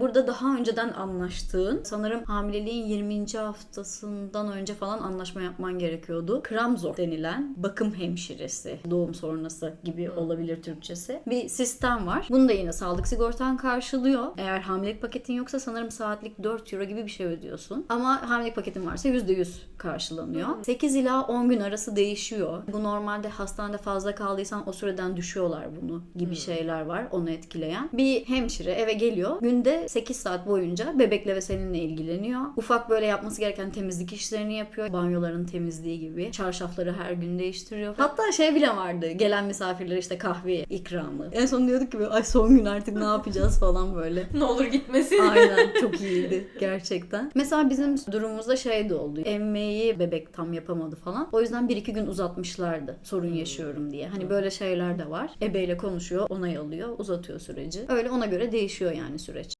Burada daha önceden anlaştığın, sanırım hamileliğin 20. haftasından önce falan anlaşma yapman gerekiyordu. Kramzor denilen bakım hemşiresi, doğum sonrası gibi olabilir Türkçesi. Bir sistem var. Bunu da yine sağlık sigortan karşılıyor. Eğer hamilelik paketin yoksa sanırım saatlik 4 euro gibi bir şey ödüyorsun. Ama hamilelik paketin varsa %100 karşılanıyor. 8 ila 10 gün arası değişiyor. Bu normalde hastanede fazla kaldıysan o süreden düşüyorlar bunu gibi şeyler var onu etkileyen. Bir hemşire eve geliyor. Günde 8 saat boyunca bebekle ve seninle ilgileniyor. Ufak böyle yapması gereken temizlik işlerini yapıyor. Banyoların temizliği gibi. Çarşafları her gün değiştiriyor. Hatta şey bile vardı. Gelen misafirlere işte kahve ikramı. En son diyorduk ki ay son gün artık ne yapacağız falan böyle. Ne olur gitmesin. Aynen çok iyiydi gerçekten. Mesela bizim durumumuzda şey de oldu. Emmeyi bebek tam yapamadı falan. O yüzden bir iki gün uzatmışlardı sorun yaşıyorum diye. Hani böyle şeyler de var. Ebeyle konuşuyor, onay alıyor, uzatıyor süreci. Öyle ona göre değişiyor yani süreç.